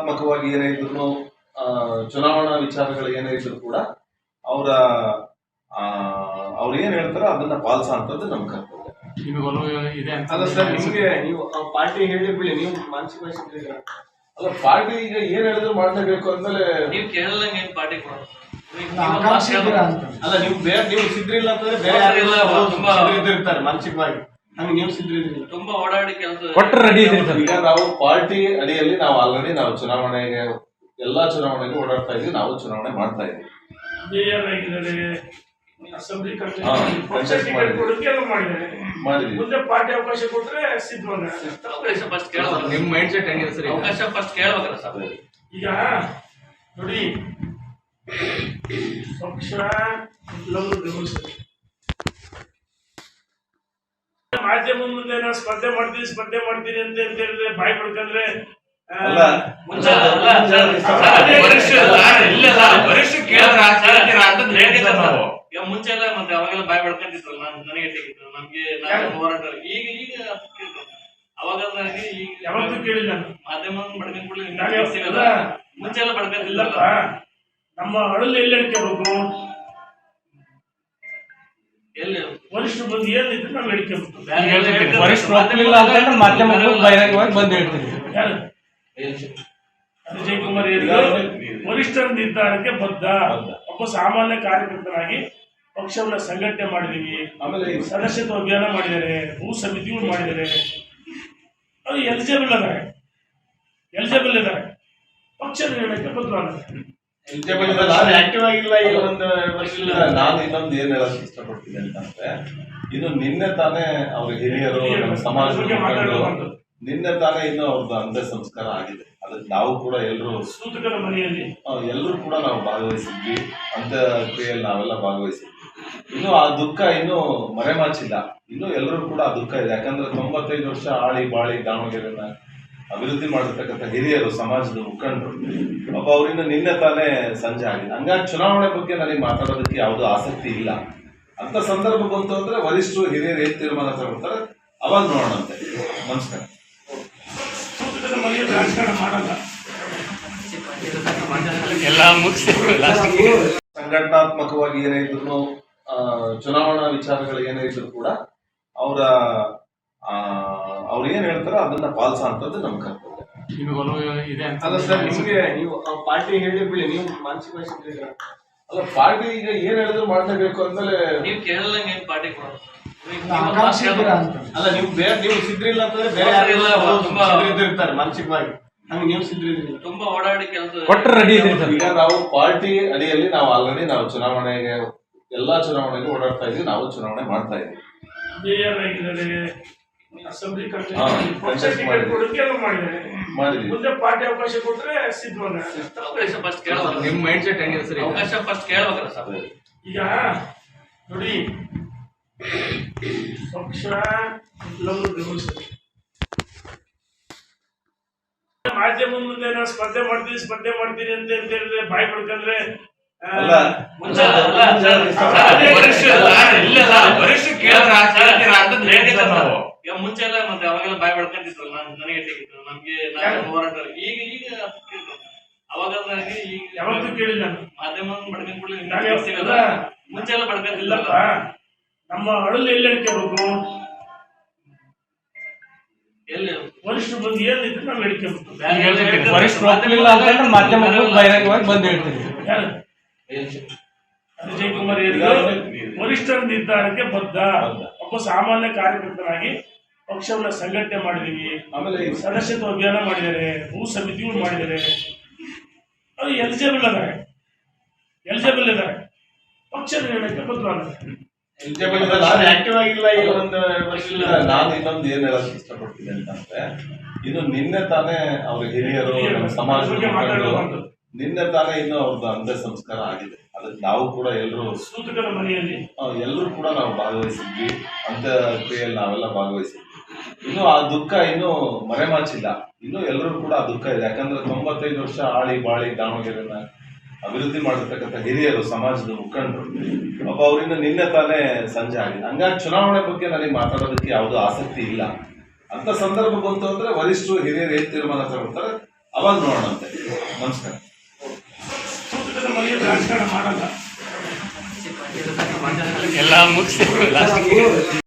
ಸಂಘಟನಾತ್ಮಕವಾಗಿ ಏನೇ ಇದ್ರು ಚುನಾವಣಾ ವಿಚಾರಗಳು ಏನೇ ಇದ್ರು ಕೂಡ ಅವರ ಅವ್ರು ಏನ್ ಹೇಳ್ತಾರೋ ಅದನ್ನ ಪಾಲಿಸೋ ಅಂತದ್ದು ನಮ್ ಕರ್ತವ್ಯ. ನಿಮಗೆ ಇದೆ ಅಂತ ಅಲ್ಲ ಸರ್ ನಿಮ್ಗೆ ನೀವು ಪಾರ್ಟಿ ಹೇಳಿ ಬಿಡಿ ನೀವು ಮಾನಸಿಕವಾಗಿ ಸಿದ್ಧರಿದ್ದೀರಾ? ಅಲ್ಲ ಪಾರ್ಟಿ ಈಗ ಏನ್ ಹೇಳಿದ್ರು ಮಾಡಲೇಬೇಕು ಅಂದ್ಮೇಲೆ ನೀವು ಕೇಳಲ್ಲ ಏನ್ ಪಾರ್ಟಿ ಅಲ್ಲ ನೀವು ಬೇರೆ ನೀವು ಸಿದ್ರಿಲ್ಲ ಅಂತಂದ್ರೆ ಬೇರೆ ಯಾರೆಲ್ಲ ತುಂಬಾ- ಸಿದ್ಧರಿರ್ತಾರೆ ಮಾನಸಿಕವಾಗಿ. ಹಂಗೆ ನೀವು ಸಿದ್ಧರಿದ್ದೀರಿ ತುಂಬಾ ಓಡಾಡಿ ಕೆಲಸ. ಕೊಟ್ಟರೆ ರೆಡಿ ಸರ್. ಈಗ ನಾವು ಪಾರ್ಟಿ ಅಡಿಯಲ್ಲಿ ನಾವು ಆಲ್ರೆಡಿ ನಾವು ಚುನಾವಣೆಗೆ ಎಲ್ಲಾ ಚುನಾವಣೆಗೂ ಓಡಾಡ್ತಾ ಇದ್ವಿ ನಾವು ಚುನಾವಣೆ ಮಾಡ್ತಾ ಇದ್ವಿ ಮೇಯರ್ ಆಗಿದ್ದಾರೆ ಅಸೆಂಬ್ಲಿ ಮಾಡಿದ್ದಾರೆ. ಮುಂದೆ ಪಾರ್ಟಿ ಅವಕಾಶ ಕೊಟ್ರೆ ಸಿದ್ಧವಾದ ಅವಕಾಶ ಫಸ್ಟ್ ಕೇಳಬೇಕು. ನಿಮ್ ಮೈಂಡ್ ಸೆಟ್ ಹೆಂಗಿದೆ ಸರ್ ಈಗ? ಅವಕಾಶ ಫಸ್ಟ್ ಕೇಳ್ಬೇಕಲ್ಲ ಸರ್. ಈಗ ನೋಡಿ ಪಕ್ಷ ಎಲ್ಲವೂ ಮಾಧ್ಯಮದ ಮುಂದೆ ನಾನು ಸ್ಪರ್ಧೆ ಮಾಡ್ತೀನಿ ಸ್ಪರ್ಧೆ ಮಾಡ್ತೀನಿ ಅಂತ ಅಂತ ಹೇಳಿದ್ರೆ ಬಾಯಿ ಅಲ್ಲ ಮುಂಚೆ ಎಲ್ಲ ಮತ್ತೆ ಅವಾಗೆಲ್ಲ ಬಾಯ್ ಬಡ್ಕೊಂತಿದ್ರು ನಾನು ನನಗೆ ಟಿಕೆಟ್ ನಮ್ಗೆ ಹೋರಾಟ ಈಗ ಈಗ. ಅವಾಗ ಯಾವತ್ತೂ ಕೇಳಿಲ್ಲ ಮಾಧ್ಯಮ ಬಡ್ಕೊಂಡ್ ನಿಮ್ಗೆ ಸಿಗಲ್ಲ ಮುಂಚೆ ಎಲ್ಲ ಇಲ್ಲಪ್ಪ ನಮ್ಮ ಅಳಲ್ಲಿ ಎಲ್ಲಿ ಹೇಳ್ಕೋಬೇಕು ಎಲ್ಲಿ ವರಿಷ್ಠ ಬಂದು ಏನಿದ್ರೆ ನಾವು ಹೇಳ್ತಿದ್ದೀನಿ, ವರಿಷ್ಠರು ಒಪ್ಪಲಿಲ್ಲ ಅಂತಂದ್ರೆ ಮಾಧ್ಯಮಗಳು ಬಹಿರಂಗವಾಗಿ ಬಂದು ಹೇಳ್ತೀವಿ ಯಾರು ವರಿಷ್ಠರ ನಿರ್ಧಾರಕ್ಕೆ ಬದ್ಧ. ಬದ್ಧ. ಒಬ್ಬ ಸಾಮಾನ್ಯ ಕಾರ್ಯಕರ್ತನಾಗಿ ಪಕ್ಷವನ್ನ ಸಂಘಟನೆ ಮಾಡಿದೀವಿ ಆಮೇಲೆ ಸದಸ್ಯತ್ವ ಅಭಿಯಾನ ಮಾಡಿದ್ದಾರೆ. ಭೂ ಸಮಿತಿಗಳು ಮಾಡಿದ್ದಾರೆ. ಅದು ಎಲಿಜಿಬಲ್ ಅದಾರೆ ಎಲಿಜಿಬಲ್ ಇದ್ದಾರೆ. ಪಕ್ಷದ ನಿರ್ಣಯಕ್ಕೆ ನಾನು ಆಕ್ಟಿವ್ ಆಗಿಲ್ಲ ಈಗ ಒಂದು ವರ್ಷ ಇಲ್ಲ, ನಾನು ಇನ್ನೊಂದು ಏನ್ ಹೇಳಕ್ ಇಷ್ಟಪಡ್ತೀನಿ ಅಂತಂದ್ರೆ ಇನ್ನು ನಿನ್ನೆ ತಾನೇ ಅವ್ರ ಹಿರಿಯರು ನಮ್ಮ ಸಮಾಜ. ನಿನ್ನೆ ತಾನೇ ಇನ್ನು ಅವ್ರದ್ದು ಅಂತ್ಯ ಸಂಸ್ಕಾರ ಆಗಿದೆ. ಅದಕ್ಕೆ ನಾವು ಕೂಡ ಎಲ್ಲರೂ ಎಲ್ಲರೂ ಕೂಡ ನಾವು ಭಾಗವಹಿಸಿದ್ವಿ. ಅಂತ್ಯಕ್ರಿಯೆಯಲ್ಲಿ ನಾವೆಲ್ಲ ಭಾಗವಹಿಸಿದ್ವಿ. ಇನ್ನು ಆ ದುಃಖ ಇನ್ನೂ ಮರೆಮಾಚಿಲ್ಲ. ಇನ್ನು ಎಲ್ಲರೂ ಕೂಡ ಆ ದುಃಖ ಇದೆ. ಯಾಕಂದ್ರೆ ತೊಂಬತ್ತೈದು ವರ್ಷ ಆಳಿ ಬಾಳಿ ದಾವಣಗೆರೆನ ಅಭಿವೃದ್ಧಿ ಮಾಡಿರ್ತಕ್ಕಂಥ ಹಿರಿಯರು, ಸಮಾಜದ ಮುಖಂಡರು. ಪಾಪ ಅವರಿಂದ ನಿನ್ನೆ ತಾನೇ ಸಂಜೆ ಆಗಿದೆ. ಹಂಗಾಗಿ ಚುನಾವಣೆ ಬಗ್ಗೆ ನನಗೆ ಮಾತಾಡೋದಕ್ಕೆ ಯಾವುದೂ ಆಸಕ್ತಿ ಇಲ್ಲ. ಅಂತ ಸಂದರ್ಭ ಬಂತು ಅಂದ್ರೆ ವರಿಷ್ಠರು, ಹಿರಿಯರು ಏನ್ ತೀರ್ಮಾನ ತಗೊಳ್ತಾರೆ? ಅವಾಗ ನೋಡೋಣಂತೆ ನಮಸ್ಕಾರ ಸಂಘಟನಾತ್ಮಕವಾಗಿ ಏನೇ ಇದ್ರು ಚುನಾವಣಾ ವಿಚಾರಗಳು ಏನೇ ಇದ್ರು ಕೂಡ ಅವರ ಅವ್ರು ಏನ್ ಹೇಳ್ತಾರ ಅದನ್ನ ಪಾಲಿಸೋ ಅಂತದ್ದು ನಮ್ ಕರ್ತವ್ಯ. ನಿಮಗೆ ಇದೆ ಅಂತ ಅಲ್ಲ ಸರ್ ನಿಮ್ಗೆ ನೀವು ಪಾರ್ಟಿ ಹೇಳಿ ಬಿಡಿ ನೀವು ಮಾನಸಿಕವಾಗಿ ಸಿದ್ಧರಿದ್ದೀರಾ? ಅಲ್ಲ ಪಾರ್ಟಿ ಈಗ ಏನ್ ಹೇಳಿದ್ರು ಮಾಡಲೇಬೇಕು ಅಂದ್ಮೇಲೆ ನೀವು ಕೇಳಲ್ಲ ಏನ್ ಪಾರ್ಟಿ ಇದ್ದೀರಾ ಅಲ್ಲ ನೀವು ಬೇರೆ ನೀವು ಸಿದ್ರಿಲ್ಲ ಅಂತಂದ್ರೆ ಬೇರೆ ಯಾರಿಲ್ಲ ತುಂಬಾ- ಸಿದ್ಧರಿರ್ತಾರೆ ಮಾನಸಿಕವಾಗಿ. ಹಂಗೆ ನೀವು ಸಿದ್ಧರಿದ್ದೀರಿ ತುಂಬಾ ಓಡಾಡಿ ಕೆಲಸ ಕೊಟ್ಟರೆ ರೆಡಿ ಇದ್ರಿ ಸರ್. ಈಗ ನಾವು ಪಾರ್ಟಿ ಅಡಿಯಲ್ಲಿ ನಾವು ಆಲ್ರೆಡಿ ನಾವು ಚುನಾವಣೆಗೆ ಎಲ್ಲಾ ಚುನಾವಣೆಗೂ ಓಡಾಡ್ತಾ ಇದೀವಿ ನಾವು ಚುನಾವಣೆ ಮಾಡ್ತಾ ಇದೀವಿ ಅಸೆಂಬ್ಲಿ ಮುಂದೆ ಪಾರ್ಟಿ ಅವಕಾಶ ಕೊಟ್ರೆ ಫಸ್ಟ್ ಕೇಳ್ಬೇಕು ನಿಮ್ ಮೈಂಡ್ ಸೆಟ್ ಹೆಂಗಿದೆ ಸರ್ ಅವಕಾಶ ಫಸ್ಟ್ ಕೇಳ್ಬೇಕಲ್ಲ ಸರ್ ಈಗ ನೋಡಿ ಪಕ್ಷ ಮಾಧ್ಯಮ ಮುಂದೆ ನಾನು ಸ್ಪರ್ಧೆ ಮಾಡ್ತೀನಿ ಸ್ಪರ್ಧೆ ಮಾಡ್ತೀನಿ ಅಂತ ಅಂತ ಹೇಳಿದ್ರೆ ಬಾಯಿ ಬಿಡ್ಕಂದ್ರೆ ವರಿಷ್ಠ ಕೇಳಿದ್ರ ಅಂತ ಹೇಳಿದ್ರೆ ನಾವು. ಈಗ ಮುಂಚೆ ಎಲ್ಲ ಮತ್ತೆ ಅವಾಗೆಲ್ಲ ಬಾಯ್ ಬಡ್ಕೊಂತಿದ್ರು ನಾನು ನನಗೆ ನಮ್ಗೆ ಹೋರಾಟ ಈಗ ಈಗ. ಅವಾಗ ಈಗ ಯಾವತ್ತೂ ಕೇಳಿಲ್ಲ ನಾನು. ಮಾಧ್ಯಮ ಬಡ್ಕೊಂಡ್ ಸಿಗಲ್ಲ. ಮುಂಚೆ ಎಲ್ಲ ಬಡ್ಕೊಂಡಿಲ್ಲ ನಮ್ಮ ಅಳಲು ಎಲ್ಲಿ ಹೇಳ್ಕೋಬೇಕು ಎಲ್ಲಿ? ವರಿಷ್ಠ ಬಂದು ಏನಿದ್ರು ನಾವು ಹೇಳ್ಕೋಬೇಕು. ಈಗ ಹೇಳ್ತಿದ್ದೀನಿ, ವರಿಷ್ಠರು ಒಪ್ಪಲಿಲ್ಲ ಅಂತಂದ್ರೆ ಮಾಧ್ಯಮಗಳು ಬಹಿರಂಗವಾಗಿ ಬಂದು ಹೇಳ್ತೀವಿ ಕುಮಾರ್ ವರಿಷ್ಠರ ನಿರ್ಧಾರಕ್ಕೆ ಬದ್ಧ. ಬದ್ಧ. ಒಬ್ಬ ಸಾಮಾನ್ಯ ಕಾರ್ಯಕರ್ತನಾಗಿ ಪಕ್ಷವನ್ನ ಸಂಘಟನೆ ಮಾಡಿದೀವಿ ಆಮೇಲೆ ಸದಸ್ಯತ್ವ ಅಭಿಯಾನ ಮಾಡಿದ್ದಾರೆ ಭೂ ಸಮಿತಿಗಳು ಮಾಡಿದ್ದಾರೆ. ಅದು ಎಲಿಜಿಬಲ್ ಅದಾರೆ. ಎಲಿಜಿಬಲ್ ಇದ್ದಾರೆ ಪಕ್ಷ ನಿರ್ಣಯಕ್ಕೆ ಬದ್ಧವಾಗಿದೆ. ನಾನು ಆಕ್ಟಿವ್ ಆಗಿಲ್ಲ ಈಗ ಒಂದು ವರ್ಷ ಇಲ್ಲ, ನಾನು ಇನ್ನೊಂದು ಏನ್ ಹೇಳಕ್ ಇಷ್ಟಪಡ್ತೀನಿ ಅಂತಂದ್ರೆ ಇದು ನಿನ್ನೆ ತಾನೇ ಅವ್ರ ಹಿರಿಯರು ಸಮಾಜ. ನಿನ್ನೆ ತಾನೇ ಇನ್ನು ಅವ್ರದ್ದು ಅಂತ್ಯ ಸಂಸ್ಕಾರ ಆಗಿದೆ. ಅದಕ್ಕೆ ನಾವು ಕೂಡ ಎಲ್ಲರೂ ಎಲ್ಲರೂ ಕೂಡ ನಾವು ಭಾಗವಹಿಸಿದ್ವಿ. ಅಂತ ಕ್ರಿಯೆಯಲ್ಲಿ ನಾವೆಲ್ಲ ಭಾಗವಹಿಸಿದ್ವಿ. ಇನ್ನು ಆ ದುಃಖ ಇನ್ನು ಮರೆಮಾಚಿಲ್ಲ ಇನ್ನು ಎಲ್ಲರೂ ಕೂಡ ಆ ದುಃಖ ಇದೆ. ಯಾಕಂದ್ರೆ ತೊಂಬತ್ತೈದು ವರ್ಷ ಆಳಿ ಬಾಳಿ ದಾವಣಗೆರೆನ ಅಭಿವೃದ್ಧಿ ಮಾಡಿರ್ತಕ್ಕಂಥ ಹಿರಿಯರು, ಸಮಾಜದ ಮುಖಂಡರು. ಪಾಪ ಅವರಿಂದ ನಿನ್ನೆ ತಾನೇ ಸಂಜೆ ಆಗಿದೆ. ಹಂಗಾಗಿ ಚುನಾವಣೆ ಬಗ್ಗೆ ನನಗೆ ಮಾತಾಡೋದಕ್ಕೆ ಯಾವುದೂ ಆಸಕ್ತಿ ಇಲ್ಲ. ಅಂತ ಸಂದರ್ಭ ಬಂತು ಅಂದ್ರೆ ವರಿಷ್ಠರು, ಹಿರಿಯರು ಏನ್ ತೀರ್ಮಾನ ತಗೊಳ್ತಾರೆ? ಅವಾಗ ನೋಡೋಣಂತೆ ನಮಸ್ಕಾರ. ಎಲ್ಲ ಮುಗಿಸಿ